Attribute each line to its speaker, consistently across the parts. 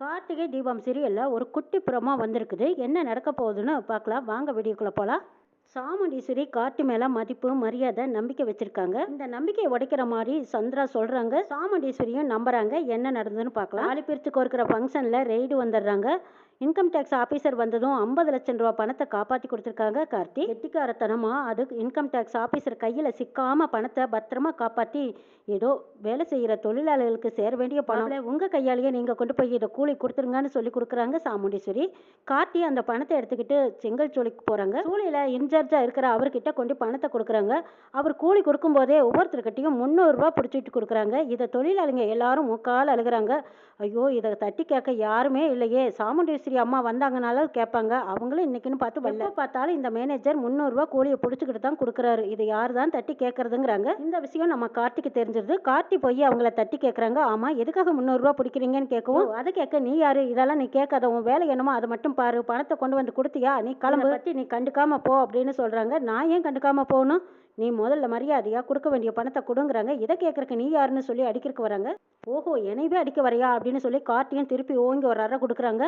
Speaker 1: கார்த்திகை தீபம் சீரியலில் ஒரு குட்டி புறமா வந்திருக்குது. என்ன நடக்க போகுதுன்னு பார்க்கலாம். வாங்க வீடியோக்குள்ளே போகலாம் சாமுண்டீஸ்வரி கார்த்தி மேலே மதிப்பு மரியாதை நம்பிக்கை வச்சிருக்காங்க. இந்த நம்பிக்கையை உடைக்கிற மாதிரி சந்திரா சொல்கிறாங்க சாமுண்டீஸ்வரியும் நம்புறாங்க. என்ன நடந்ததுன்னு பார்க்கலாம். ஆளி பிரித்து இருக்கிற ஃபங்க்ஷனில் ரெய்டு வந்துடுறாங்க. இன்கம் டேக்ஸ் ஆஃபீஸர் வந்ததும் ஐம்பது லட்சம் ரூபா பணத்தை காப்பாற்றி கொடுத்துருக்காங்க கார்த்தி. கெட்டிக்காரத்தனமா அது இன்கம் டேக்ஸ் ஆஃபீஸர் கையில் சிக்காம பணத்தை பத்திரமா காப்பாற்றி ஏதோ வேலை செய்கிற தொழிலாளர்களுக்கு சேர வேண்டிய பணம். உங்கள் கையாலேயே நீங்கள் கொண்டு போய் இதை கூலி கொடுத்துருங்கன்னு சொல்லி கொடுக்குறாங்க சாமுண்டீஸ்வரி. கார்த்தி அந்த பணத்தை எடுத்துக்கிட்டு செங்கல் சோலைக்கு போகிறாங்க சூளையில் இன்சார்ஜாக இருக்கிற அவர்கிட்ட கொண்டு பணத்தை கொடுக்குறாங்க. அவர் கூலி கொடுக்கும்போதே ஒவ்வொருத்தர்கிட்டையும் முந்நூறுரூவா பிடிச்சிட்டு கொடுக்குறாங்க. இதை தொழிலாளிங்க எல்லாரும் முக்கால் அழுகுறாங்க. ஐயோ இதை தட்டி கேட்க யாருமே இல்லையே. சாமுண்டீஸ்வரி அம்மா வந்தாங்கனாலும் கேட்பாங்க. அவங்களும் இன்னைக்குன்னு பார்த்து வரல பார்த்தாலும் இந்த மேனேஜர் முந்நூறுரூவா கூலியை பிடிச்சிக்கிட்டு தான் கொடுக்குறாரு. இது யார் தான் தட்டி கேட்கறதுங்கிறாங்க. இந்த விஷயம் நம்ம கார்த்திக்கு தெரிஞ்சிருது. கார்த்தி போய் அவங்கள தட்டி கேட்குறாங்க. ஆமா எதுக்காக முந்நூறுரூவா பிடிக்கிறீங்கன்னு கேட்கவும் அதை கேட்க நீ யாரு? இதெல்லாம் நீ கேட்காத. உன் வேலை என்னமோ அதை மட்டும் பாரு. பணத்தை கொண்டு வந்து கொடுத்தியா? நீ கிளம்பு. பற்றி நீ கண்டுக்காம போ அப்படின்னு சொல்றாங்க. நான் ஏன் கண்டுக்காம போகணும்? நீ முதல்ல மரியாதையா கொடுக்க வேண்டிய பணத்தை கொடுங்குறாங்க. இதை கேட்கறக்கு நீ யாருன்னு சொல்லி அடிக்கிறதுக்கு வராங்க. ஓஹோ என்னையவே அடிக்க வரையா அப்படின்னு சொல்லி கார்த்தியும் திருப்பி ஓங்கி அறை கொடுக்குறாங்க.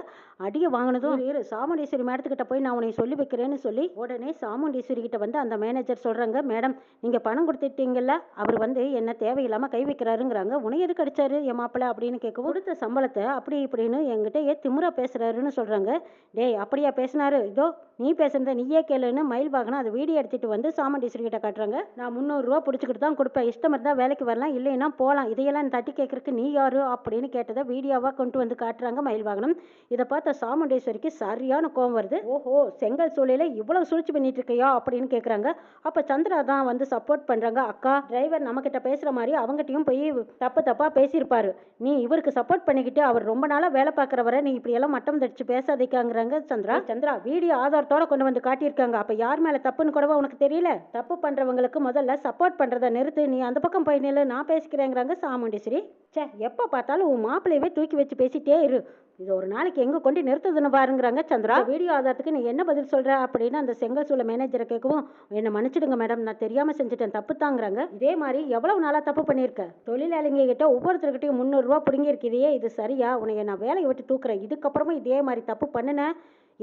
Speaker 1: அடியை வாங்கினதும் இரு, சாமுண்டீஸ்வரி மேடத்துக்கிட்ட போய் நான் உன்னை சொல்லி வைக்கிறேன்னு சொல்லி உடனே சாமுண்டீஸ்வரி கிட்ட வந்து அந்த மேனேஜர் சொல்றாங்க மேடம் நீங்க பணம் கொடுத்துட்டீங்கல்ல அவர் வந்து என்ன தேவையில்லாம கை வைக்கிறாருங்கிறாங்க. உன்னை எதுக்கு அடிச்சாரு என் மாப்பிள்ள அப்படின்னு கேட்கவும் கொடுத்த சம்பளத்தை அப்படி இப்படின்னு என்கிட்ட ஏ திமுறா பேசுறாருன்னு சொல்றாங்க. டேய் அப்படியா பேசினாரு? இதோ நீ பேசுறத நீயே கேளுன்னு மயில் வாகனம் அதை வீடியோ எடுத்துட்டு வந்து சாமுண்டீஸ்வரி கிட்ட காட்டுறாங்க. நான் முந்நூறுரூவா பிடிச்சிக்கிட்டு தான் கொடுப்பேன். இஷ்டம் இருந்தால் வேலைக்கு வரலாம் இல்லைன்னா போகலாம் இதையெல்லாம் தட்டி கேட்குறக்கு நீ யார் அப்படின்னு கேட்டதை வீடியோவாக கொண்டு வந்து காட்டுறாங்க மயில் வாகனம். இதை பார்த்த சாமுண்டேஸ்வரிக்கு சரியான கோவம் வருது. ஓஹோ செங்கல் சூளையில இவ்வளவு சூழ்ச்சி பண்ணிட்டு இருக்கியா அப்படின்னு கேட்குறாங்க அப்போ சந்திரா தான் வந்து சப்போர்ட் பண்ணுறாங்க அக்கா டிரைவர் நம்மக்கிட்ட பேசுகிற மாதிரி அவங்ககிட்டயும் போய் தப்பு தப்பாக பேசியிருப்பாரு. நீ இவருக்கு சப்போர்ட் பண்ணிக்கிட்டு அவர் ரொம்ப நாளாக வேலை பார்க்குறவரை நீ இப்படியெல்லாம் மட்டம் தடிச்சு பேசாதீக்காங்கிறாங்க சந்திரா. சந்திரா வீடியோ ஆதாரத்தோட கொண்டு வந்து காட்டியிருக்காங்க. அப்போ யார் மேலே தப்புன்னு கூடவா உனக்கு தெரியல? தப்பு பண்ணுறவங்களுக்கு முதல்ல சப்போர்ட் பண்ணுறதை நிறுத்து. நீ அந்த பக்கம் போய் நில்லு நான் பேசிக்கிறேங்கிறாங்க சாமுண்டீஸ்வரி. சே எப்போ பார்த்தாலும் உன் மாப்பிள்ளையவே தூக்கி வச்சு பேசிட்டே இரு. இது ஒரு நாளைக்கு எங்கே கொண்டு நிறுத்துதுன்னு பாருங்கிறாங்க சந்திரா. வீடியோ ஆதாரத்துக்கு நீ என்ன பதில் சொல்கிற அப்படின்னு அந்த செங்கல் சூளை மேனேஜரை கேட்கவும் என்னை மன்னிச்சிடுங்க மேடம் நான் தெரியாமல் செஞ்சுட்டேன் தப்பு தாங்கிறாங்க இதே மாதிரி எவ்வளவு நாளாக தப்பு பண்ணியிருக்க? தொழிலாளிங்க கிட்ட ஒவ்வொருத்தர்கிட்டையும் முந்நூறுரூவா பிடுங்கியிருக்கிறியே இது சரியா? உனைய நான் வேலையை விட்டு தூக்குறேன். இதுக்கப்புறமா இதே மாதிரி தப்பு பண்ணுனேன்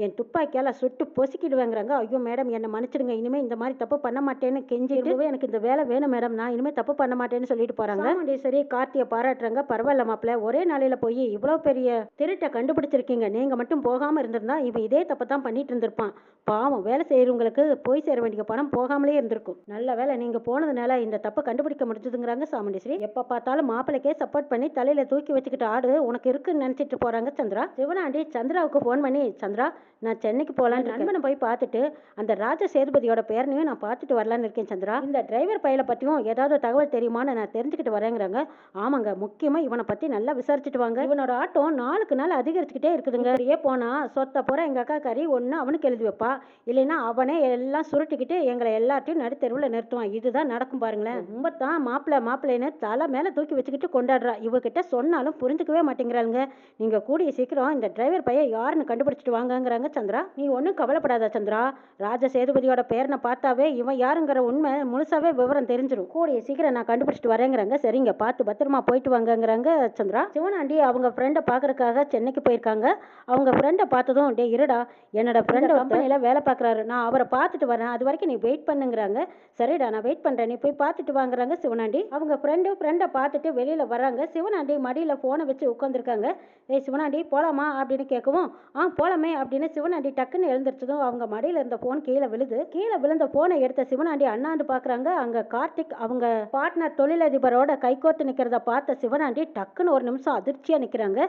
Speaker 1: என் துப்பாக்கியால சுட்டு பொசுக்கிடுவேங்கிறாங்க. ஐயோ மேடம் என்னை மன்னிச்சிடுங்க. இனிமே இந்த மாதிரி தப்பு பண்ண மாட்டேன்னு கெஞ்சிட்டு எனக்கு இந்த வேலை வேணும் மேடம். நான் இனிமே தப்பு பண்ண மாட்டேன்னு சொல்லிட்டு போறாங்க. சாமுண்டீஸ்வரி கார்த்தியை பாராட்டுறாங்க. பரவாயில்ல மாப்பிள்ள ஒரே நாளையில போய் இவ்வளோ பெரிய திருட்டை கண்டுபிடிச்சிருக்கீங்க. நீங்க மட்டும் போகாம இருந்திருந்தா இவன் இதே தப்பை தான் பண்ணிட்டு இருந்திருப்பான். பாவம் வேலை செய்யறவங்களுக்கு போய் சேர வேண்டிய பணம் போகாமலே இருந்திருக்கும். நல்ல வேலை நீங்க போனதுனால இந்த தப்பை கண்டுபிடிக்க முடிஞ்சதுங்கிறாங்க சாமுண்டீஸ்வரி. எப்ப பார்த்தாலும் மாப்பிளைக்கே சப்போர்ட் பண்ணி தலையில தூக்கி வச்சுக்கிட்டு ஆடு உனக்கு இருக்குன்னு நினைச்சிட்டு போறாங்க சந்திரா. சிவனாண்டி சந்திராவுக்கு ஃபோன் பண்ணி சந்திரா நான் சென்னைக்கு போகலான்னு நண்பனை போய் பார்த்துட்டு அந்த ராஜ சேதுபதியோட பேரனையும் நான் பார்த்துட்டு வரலான்னு இருக்கேன் சந்திரா. இந்த டிரைவர் பையலை பற்றியும் ஏதாவது தகவல் தெரியுமான்னு நான் தெரிஞ்சுக்கிட்டு வரேங்கிறாங்க. ஆமாங்க முக்கியமா இவனை பற்றி நல்லா விசாரிச்சுட்டு வாங்க. இவனோட ஆட்டோ நாளுக்கு நாள் அதிகரிச்சுக்கிட்டே இருக்குதுங்க. அப்படியே போனா சொத்த போற எங்க அக்கா கறி ஒன்று அவனுக்கு எழுதி வைப்பா. இல்லைன்னா அவனே எல்லாம் சுருட்டிக்கிட்டு எங்களை எல்லாத்தையும் நடுத்தெருவில் நிறுத்துவான். இதுதான் நடக்கும் பாருங்களேன். ரொம்ப தான் மாப்பிள்ளை மாப்பிள்ளைன்னு தலை மேலே தூக்கி வச்சுக்கிட்டு கொண்டாடுறா. இவகிட்ட சொன்னாலும் புரிஞ்சுக்கவே மாட்டேங்கிறாளுங்க. நீங்க கூடிய சீக்கிரம் இந்த டிரைவர் பையன் யாருன்னு கண்டுபிடிச்சிட்டு வாங்கங்கிறாங்க சந்திரா. நீ ஒன்றும் கவலைப்படாத சந்திரா. ராஜ சேதுபதியோட பேரனை பார்த்தாவே இவன் யாருங்கிற உண்மை முழுசாவே விவரம் தெரிஞ்சிடும் கூடிய சீக்கிரம் நான் கண்டுபிடிச்சிட்டு வரேங்கிறாங்க. சரிங்க பார்த்து பத்திரமா போயிட்டு வாங்கங்கிறாங்க சந்திரா. சிவனாண்டி அவங்க ஃப்ரெண்டை பார்க்கறதுக்காக சென்னைக்கு போயிருக்காங்க. அவங்க ஃப்ரெண்டை பார்த்ததும் டே இருடா. என்னோட ஃப்ரெண்ட் கம்பெனியில் வேலை பார்க்குறாரு. நான் அவரை பார்த்துட்டு வரேன். அது வரைக்கும் நீ வெயிட் பண்ணுங்கிறாங்க. சரிடா நான் வெயிட் பண்ணுறேன் நீ போய் பார்த்துட்டு வாங்குறாங்க சிவனாண்டி. அவங்க ஃப்ரெண்டு ஃப்ரெண்டை பார்த்துட்டு வெளியில் வராங்க சிவனாண்டி மடியில் ஃபோனை வச்சு உட்காந்துருக்காங்க ஏய் சிவனாண்டி போகலாமா அப்படின்னு கேட்கவும் ஆ போகலாமே அப்படின்னு சிவனாண்டி டக்குன்னு எழுந்திரிச்சதும் அவங்க மடியில் இருந்த ஃபோன் கீழே விழுது. கீழே விழுந்த ஃபோனை எடுத்த சிவனாண்டி அண்ணாந்து பார்க்குறாங்க அங்கே கார்த்திக் அவங்க பார்ட்னர் தொழிலதிபரோட கைகோர்த்து நிற்கிறத பார்த்த சிவனாண்டி டக்குன்னு ஒரு நிமிஷம் அதிர்ச்சியாக நிற்கிறாங்க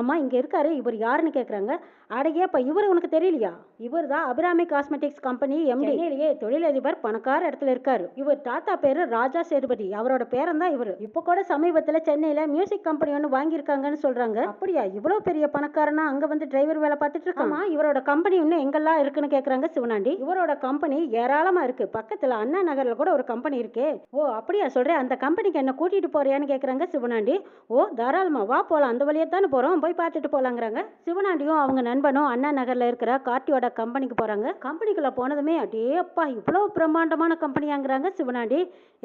Speaker 1: ஆமாம் இங்கே இருக்காரு இவர் யாருன்னு கேட்குறாங்க அடகே இப்போ இவர் உனக்கு தெரியலையா? இவர் தான் அபிராமி காஸ்மெட்டிக்ஸ் கம்பெனி எம்டிலேயே தொழிலதிபர் பணக்கார இடத்துல இருக்காரு. இவர் தாத்தா பேரு ராஜா சேதுபதி. அவரோட பேரன் தான் இவர். இப்போ கூட சமீபத்தில் சென்னையில் மியூசிக் கம்பெனி ஒன்று வாங்கியிருக்காங்கன்னு சொல்றாங்க. அப்படியா? இவ்வளோ பெரிய பணக்காரனா அங்கே வந்து டிரைவர் வேலை பார்த்துட்டு இருக்காமா இவரோட இவரோட கம்பெனி இன்னும் எங்கெல்லாம் இருக்குன்னு கேட்குறாங்க சிவனாண்டி. இவரோட கம்பெனி ஏராளமாக இருக்குது பக்கத்தில் அண்ணா நகரில் கூட ஒரு கம்பெனி இருக்கே. ஓ அப்படியா சொல்கிறேன் அந்த கம்பெனிக்கு என்ன கூட்டிகிட்டு போறியான்னு கேட்குறாங்க சிவனாண்டி. ஓ தாராளமா வா போகலாம் அந்த வழியே தானே போகிறோம் போய் பார்த்துட்டு போகலாங்கிறாங்க சிவனாண்டியும் அவங்க நண்பனும் அண்ணா நகரில் இருக்கிற கார்த்தியோட கம்பெனிக்கு போகிறாங்க கம்பெனிக்குள்ளே போனதுமே அடே அப்பா இவ்வளோ பிரம்மாண்டமான கம்பெனியாங்கிறாங்க சிவனாண்டி.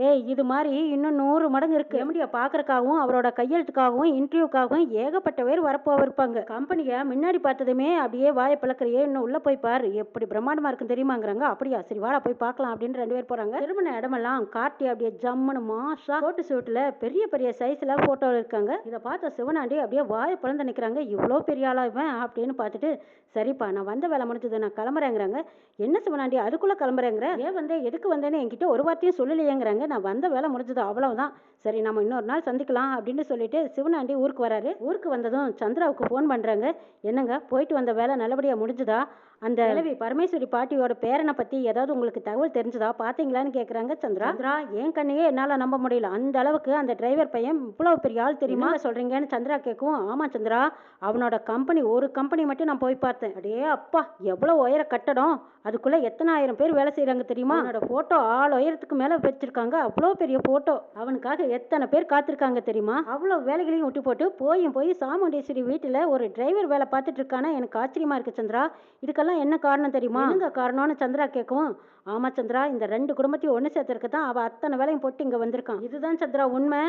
Speaker 1: ஏய் இது மாதிரி இன்னும் நூறு மடங்கு இருக்கு. எம்டியை பார்க்கறக்காகவும் அவரோட கையெழுத்துக்காகவும் இன்டர்வியூக்காகவும் ஏகப்பட்ட பேர் வரப்போ இருப்பாங்க கம்பெனியை முன்னாடி பார்த்ததுமே அப்படியே வாய்ப்பில் பிளக்கிறையே இன்னும் உள்ளே போய் பாரு. எப்படி பிரம்மாண்டமாக இருக்குன்னு தெரியுமாங்கிறாங்க. அப்படியா சரி வாடா போய் பார்க்கலாம் அப்படின்னு ரெண்டு பேர் போகிறாங்க திருமண இடமெல்லாம் காட்டி அப்படியே ஜம்முன்னு மாசா போட்டு சூட்டில் பெரிய பெரிய சைஸில் ஃபோட்டோ இருக்காங்க. இதை பார்த்த சிவனாண்டி அப்படியே வாயை பிளந்து நிற்கிறாங்க இவ்வளோ பெரிய ஆளா இவன் அப்படின்னு பார்த்துட்டு சரிப்பா நான் வந்த வேலை முடிஞ்சது நான் கிளம்புறேங்கிறாங்க. என்ன சிவனாண்டி அதுக்குள்ளே கிளம்புறேங்கிற? ஏன் வந்து எதுக்கு வந்தேன்னு என்கிட்ட ஒரு வார்த்தையும் சொல்லலையேங்கிறாங்க. நான் வந்த வேலை முடிஞ்சது அவ்வளவுதான். சரி நம்ம இன்னொரு நாள் சந்திக்கலாம் அப்படின்னு சொல்லிட்டு சிவனாண்டி ஊருக்கு வராரு. ஊருக்கு வந்ததும் சந்திராவுக்கு ஃபோன் பண்ணுறாங்க என்னங்க போயிட்டு வந்த வேலை நல்லபடியாக முடிஞ்சுதா? அந்த கிழவி பரமேஸ்வரி பாட்டியோட பேரனை பற்றி ஏதாவது உங்களுக்கு தகவல் தெரிஞ்சதா? பார்த்தீங்களான்னு கேட்குறாங்க சந்திரா. சந்திரா என் கண்ணையே என்னால் நம்ப முடியல. அந்த அளவுக்கு அந்த டிரைவர் பையன் இவ்வளவு பெரிய ஆள் தெரியுமா? சொல்கிறீங்கன்னு சந்திரா கேட்கும் ஆமாம் சந்திரா அவனோட கம்பெனி ஒரு கம்பெனி மட்டும் நான் போய் பார்த்தேன். அடே அப்பா எவ்வளோ உயர கட்டடம்? அதுக்குள்ளே எத்தனை ஆயிரம் பேர் வேலை செய்கிறாங்க தெரியுமா? அவனோட ஃபோட்டோ ஆள் உயரத்துக்கு மேலே வச்சிருக்காங்க. அவ்வளோ பெரிய ஃபோட்டோ அவனுக்காக எத்தனை பேர் காத்திருக்காங்க தெரியுமா? அவ்வளோ வேலைகளையும் விட்டு போட்டு போயும் போய் சாமுண்டேஸ்வரி வீட்டில் ஒரு டிரைவர் வேலை பார்த்துட்டு இருக்கானா? எனக்கு ஆச்சரியமா இருக்கு சந்திரா இதுக்கெல்லாம் என்ன காரணம் தெரியுமா? என்னங்க? காரணம்னு சந்திரா கேட்கவும் ஆமா சந்திரா இந்த ரெண்டு குடும்பத்தையும் ஒன்று சேர்த்துருக்கு தான் அவள் அத்தனை வேலையும் போட்டு இங்கே வந்திருக்கான். இதுதான் சந்திரா உண்மை.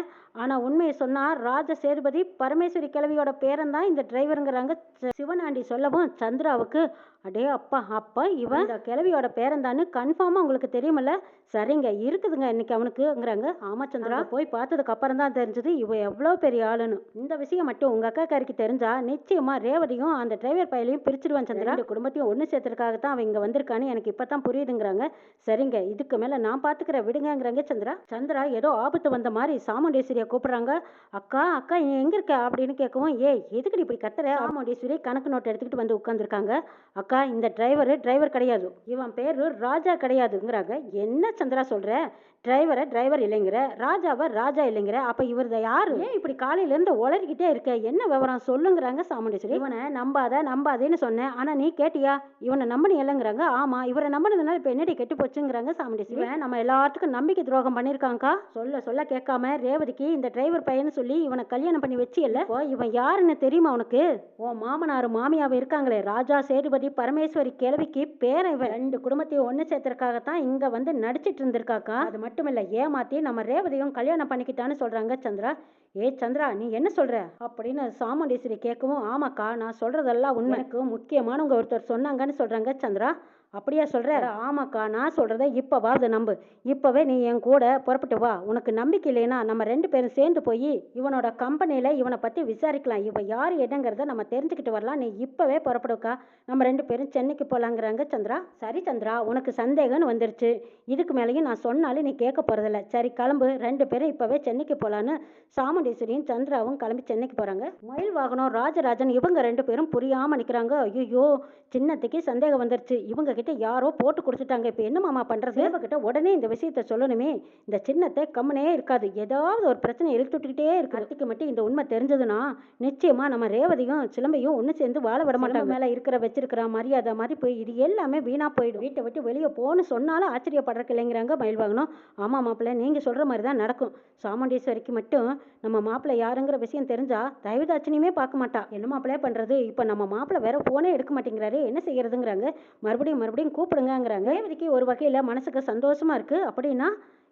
Speaker 1: ஆனால் உண்மையை சொன்னா ராஜ சேதுபதி பரமேஸ்வரி கிழவியோட பேரன் தான் இந்த டிரைவருங்கிறாங்க சிவனாண்டி சொல்லவும் சந்திராவுக்கு அடே அப்பா அப்பா இவன் இந்த கிழவியோட பேரன் தானு கன்ஃபார்மாக உங்களுக்கு தெரியுமில்ல? சரிங்க இருக்குதுங்க இன்னைக்கு அவனுக்குங்கிறாங்க. ஆமா சந்திரா போய் பார்த்ததுக்கு அப்புறம் தான் தெரிஞ்சது இவ எவ்வளோ பெரிய ஆளுன்னு. இந்த விஷயம் மட்டும் உங்க அக்கா காரிக்கு தெரிஞ்சா நிச்சயமா ரேவதியும் அந்த டிரைவர் பையலையும் பிரிச்சிடுவான் சந்திரா. ரெண்டு குடும்பத்தையும் ஒன்று சேர்த்துறதுக்காக தான் அவன் இங்க வந்திருக்கான்னு எனக்கு இப்போ தான் புரியுதுங்கிறாங்க. சரிங்க இதுக்கு மேல நான் பாத்துக்கிறேன். விடுங்கங்கிறாங்க சந்திரா. சந்திரா ஏதோ ஆபத்து வந்த மாதிரி சாமுண்டேஸ்வரியை கூப்பிடுறாங்க. அக்கா அக்கா நீ எங்க இருக்க? அப்படின்னு கேட்கவும் ஏய் எதுக்கு இப்படி கத்துற? சாமுண்டேஸ்வரி கணக்கு நோட்டு எடுத்துக்கிட்டு வந்து உட்காந்துருக்காங்க அக்கா இந்த டிரைவர் டிரைவர் கிடையாது. இவன் பேரு ராஜா கிடையாதுங்கிறாங்க. என்ன சந்திரா சொல்ற? டிரைவரை டிரைவர் இல்லைங்கிற ராஜாவை ராஜா இல்லைங்கிற அப்ப இவர் யாரு? ஏன் இப்படி காலையில இருந்து உளறிக்கிட்டே இருக்க? என்ன விவரம்? சொல்லுங்கிறாங்க சாமுண்டேஸ்வரி. இவனை நம்பாத நம்பாதேன்னு சொன்னேன். ஆனா நீ கேட்டியா? இவனை நம்பனி இல்லைங்கிறாங்க. ஆமா இவரை நம்பினதுனால இப்ப என்னடி கெட்டு போச்சுங்கிறாங்க சாமுண்டேஸ்வரி. இவன் நம்ம எல்லாத்துக்கும் நம்பிக்கை துரோகம் பண்ணிருக்காங்கக்கா சொல்ல சொல்ல கேட்காம ரேவதிக்கு இந்த டிரைவர் பையன்னு சொல்லி இவனை கல்யாணம் பண்ணி வச்சு இல்ல இவன் யாருன்னு தெரியுமா உனக்கு? உன் மாமனார் மாமியாவை இருக்காங்களே. ராஜா சேதுபதி பரமேஸ்வரி கிழவிக்கு பேரன் இவன். ரெண்டு குடும்பத்தையும் ஒன்று சேர்த்தறதுக்காகத்தான் இங்க வந்து நடிச்சிட்டு இருந்திருக்காக்கா? அது மட்டும் இல்ல ஏமாத்தி நம்ம ரேவதியும் கல்யாணம் பண்ணிக்கிட்டான்னு சொல்றாங்க சந்திரா. ஏ சந்திரா நீ என்ன சொல்ற? அப்படின்னு சாமுண்டீஸ்வரி கேட்கவும் ஆமாக்கா நான் சொல்றதெல்லாம் உண்மை. எனக்கு முக்கியமானவங்க ஒருத்தர் சொன்னாங்கன்னு சொல்றாங்க சந்திரா. அப்படியா சொல்கிற ஆமாக்கா நான் சொல்றத இப்பவாவது நம்பு. இப்போவே நீ என் கூட புறப்பட்டு வா. உனக்கு நம்பிக்கை இல்லைன்னா நம்ம ரெண்டு பேரும் சேர்ந்து போய் இவனோட கம்பெனியில் இவனை பற்றி விசாரிக்கலாம். இவன் யார் என்னங்கிறத நம்ம தெரிஞ்சுக்கிட்டு வரலாம். நீ இப்போவே புறப்படுக்கா. நம்ம ரெண்டு பேரும் சென்னைக்கு போகலாங்கிறாங்க சந்திரா. சரி சந்திரா உனக்கு சந்தேகம்னு வந்துருச்சு. இதுக்கு மேலேயும் நான் சொன்னாலும் நீ கேட்க போகிறதில்ல சரி கிளம்பு. ரெண்டு பேரும் இப்போவே சென்னைக்கு போகலான்னு சாமுண்டீஸ்வரியும் சந்திராவும் கிளம்பி சென்னைக்கு போகிறாங்க மயில் வாகனம் ராஜராஜன் இவங்க ரெண்டு பேரும் புரியாமல் நிற்கிறாங்க ஐயோ சின்னத்துக்கு சந்தேகம் வந்துருச்சு. இவங்க கிட்ட யாரோ போட்டு கொடுத்துட்டாங்க இப்போ என்ன மாமா பண்றது? தேவ கிட்ட உடனே இந்த விஷயத்த சொல்லணுமே. இந்த சின்னத்தை கம்மனே இருக்காது. ஏதாவது ஒரு பிரச்சனை இழுத்துட்டுக்கிட்டே இருக்கு அத்திக்கு மட்டும் இந்த உண்மை தெரிஞ்சதுன்னா நிச்சயமா நம்ம ரேவதியும் சிலம்பையும் ஒன்று சேர்ந்து வாழ விட மாட்டாங்க. மேல இருக்கிற வச்சிருக்கிற மரியாதை மாதிரி போய் இது எல்லாமே வீணா போயிடும். வீட்டை விட்டு வெளியே போன்னு சொன்னாலும் ஆச்சரியப்படுறக்கு இல்லைங்கிறாங்க மயில் வாகனம் ஆமா மாப்பிள்ளை நீங்க சொல்ற மாதிரி தான் நடக்கும். சாமுண்டீஸ்வரிக்கு மட்டும் நம்ம மாப்பிள்ளை யாருங்கிற விஷயம் தெரிஞ்சா தயவுதாட்சணியுமே பார்க்க மாட்டா. என்ன மாப்பிள்ளையே பண்றது? இப்போ நம்ம மாப்பிள்ளை வேற போனே எடுக்க மாட்டேங்கிறாரு. என்ன செய்யறதுங்கிறாங்க? மறுபடியும் மறுபடியும் கூப்பிடுங்கங்கிறாங்க. ரேவதிக்கு ஒரு வகையில் மனசுக்கு சந்தோஷமாக இருக்கு. அப்படின்னா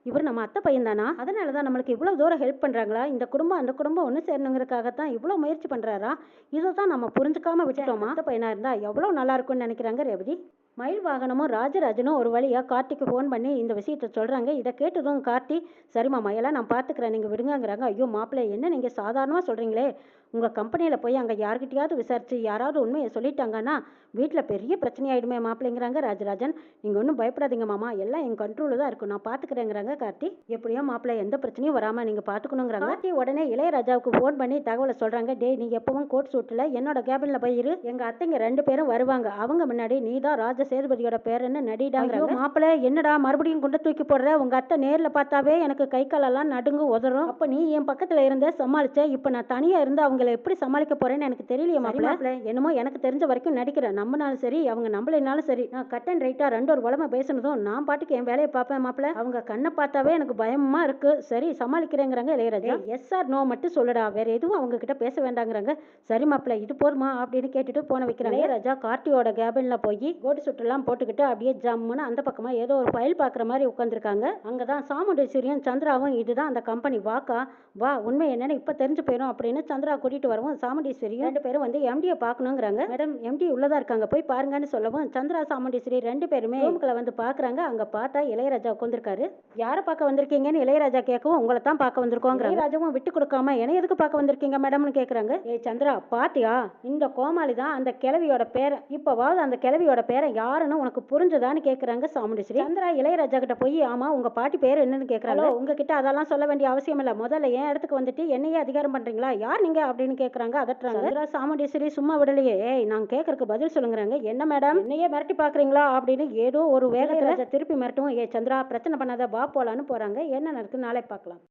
Speaker 1: இவர் நம்ம அத்தை பையன் தானா அதனால தான் நம்மளுக்கு இவ்வளோ தூரம் ஹெல்ப் பண்ணுறாங்களா இந்த குடும்பம் அந்த குடும்பம் ஒன்று சேரணுங்கிறதுக்காகத்தான் இவ்வளோ முயற்சி பண்ணுறாரா இதை தான் நம்ம புரிஞ்சுக்காமல் விட்டுட்டோமா? அத்தை பையனாக இருந்தால் எவ்வளோ நல்லா இருக்கும்னு நினைக்கிறாங்க ரேவதி. மயில் வாகனமும் ராஜராஜனும் ஒரு வழியாக கார்த்திக்கு ஃபோன் பண்ணி இந்த விஷயத்த சொல்கிறாங்க இதை கேட்டதும் கார்த்தி சரிம்மா மயிலாக நான் பார்த்துக்கிறேன் நீங்கள் விடுங்கங்கிறாங்க. ஐயோ மாப்பிள்ளை என்ன நீங்கள் சாதாரணமாக சொல்கிறீங்களே உங்கள் கம்பெனியில் போய் அங்கே யார்கிட்டயாவது விசாரிச்சு யாராவது உண்மையை சொல்லிட்டாங்கன்னா வீட்டில் பெரிய பிரச்சனையாயிடுமே மாப்பிள்ளைங்கிறாங்க ராஜராஜன். நீங்கள் ஒன்றும் பயப்படாதீங்க மாமா. எல்லாம் என் கண்ட்ரோலில் தான் இருக்கும். நான் பார்த்துக்கிறேங்கிறாங்க கார்த்தி. எப்படியோ மாப்பிள்ளை எந்த பிரச்சனையும் வராமல் நீங்கள் பார்த்துக்கணுங்கிறாங்க கார்த்தி உடனே இளையராஜாவுக்கு ஃபோன் பண்ணி தகவலை சொல்கிறாங்க டேய் நீ எப்பவும் கோட் சூட்டில் என்னோட கேபினில் போய் இரு. எங்கள் அத்தைங்க ரெண்டு பேரும் வருவாங்க. அவங்க முன்னாடி நீ தான் ராஜ சேதுபதியோட பேருன்னு நடிடாங்க மாப்பிள்ளை என்னடா மறுபடியும் குண்டை தூக்கி போடுற? உங்க அத்தை நேர்ல பார்த்தாவே எனக்கு கை காலெல்லாம் நடுங்கு உதறும். அப்ப நீ என் பக்கத்துல இருந்த சமாளிச்ச. இப்ப நான் தனியா இருந்து அவங்க அவங்கள எப்படி சமாளிக்க போறேன்னு எனக்கு தெரியலையே மாப்பிள்ள. என்னமோ எனக்கு தெரிஞ்ச வரைக்கும் நடிக்கிறேன். நம்பினாலும் சரி அவங்க நம்பலைனாலும் சரி. நான் கட் அண்ட் ரைட்டா ரெண்டு ஒரு வளமை பேசுனதும் நான் பாட்டுக்கு என் வேலையை பார்ப்பேன் மாப்பிள்ள. அவங்க கண்ணை பார்த்தாவே எனக்கு பயமா இருக்கு. சரி சமாளிக்கிறேங்கிறாங்க இளையராஜா. எஸ் ஆர் நோ மட்டும் சொல்லுடா. வேற எதுவும் அவங்க கிட்ட பேச வேண்டாங்கிறாங்க. சரி மாப்பிள்ள இது போருமா அப்படின்னு கேட்டுட்டு போன வைக்கிறாங்க. இளையராஜா கார்த்தியோட கேபின்ல போய் கோட்டு சுட்டுலாம் போட்டுக்கிட்டு அப்படியே ஜம்முன்னு அந்த பக்கமா ஏதோ ஒரு ஃபைல் பார்க்குற மாதிரி உட்காந்துருக்காங்க அங்கதான் சாமுண்டேஸ்வரியும் சந்திராவும் இதுதான் அந்த கம்பெனி வாக்கா? வா உண்மை என்னன்னு இப்ப தெரிஞ்சு போயிடும் அப்படின்னு சந்திரா கூட்டிட்டு வரவும். சாமுண்டீஸ்வரியும் ரெண்டு பேரும் வந்து எம்டியை பார்க்கணுங்கிறாங்க. மேடம் எம்டி உள்ளதா இருக்காங்க. போய் பாருங்கன்னு சொல்லவும் சந்திரா சாமுண்டீஸ்வரி ரெண்டு பேருமே ரூமுக்குள்ள வந்து பாக்குறாங்க அங்க பார்த்தா இளையராஜா உட்காந்துருக்காரு யாரை பார்க்க வந்திருக்கீங்கன்னு இளையராஜா கேட்கவும் உங்களை தான் பார்க்க வந்திருக்கோங்க இளையராஜாவும் விட்டு கொடுக்காம என்ன எதுக்கு பார்க்க வந்திருக்கீங்க மேடம்னு கேக்குறாங்க ஏய் சந்திரா பாத்தியா? இந்த கோமாளி தான் அந்த கிழவியோட பேரை இப்பவாவது அந்த கிழவியோட பேரை யாருன்னு உனக்கு புரிஞ்சுதான்னு கேக்குறாங்க சாமுண்டீஸ்வரி. சந்திரா இளையராஜா கிட்ட போய் ஆமா உங்க பாட்டி பேர் என்னன்னு கேக்குறாங்க உங்ககிட்ட அதெல்லாம் சொல்ல வேண்டிய அவசியம் இல்ல. முதல்ல என் இடத்துக்கு வந்துட்டு என்னையே அதிகாரம் பண்றீங்களா? யார் நீங்க? அப்படின்னு கேக்குறாங்க அதட்டுறாங்க. சந்திரா சாமுண்டீஸ்வரி சும்மா விடலையே. நான் கேக்குறதுக்கு பதில் சொல்லுங்கறாங்க. என்ன மேடம்? என்னையே மிரட்டி பாக்குறீங்களா? அப்படின்னு ஏதோ ஒரு வேகத்துல திருப்பி மிரட்டும் ஏ சந்திரா பிரச்சனை பண்ணாத வா போலான்னு போறாங்க. என்ன நடக்குன்னு நாளை பார்க்கலாம்.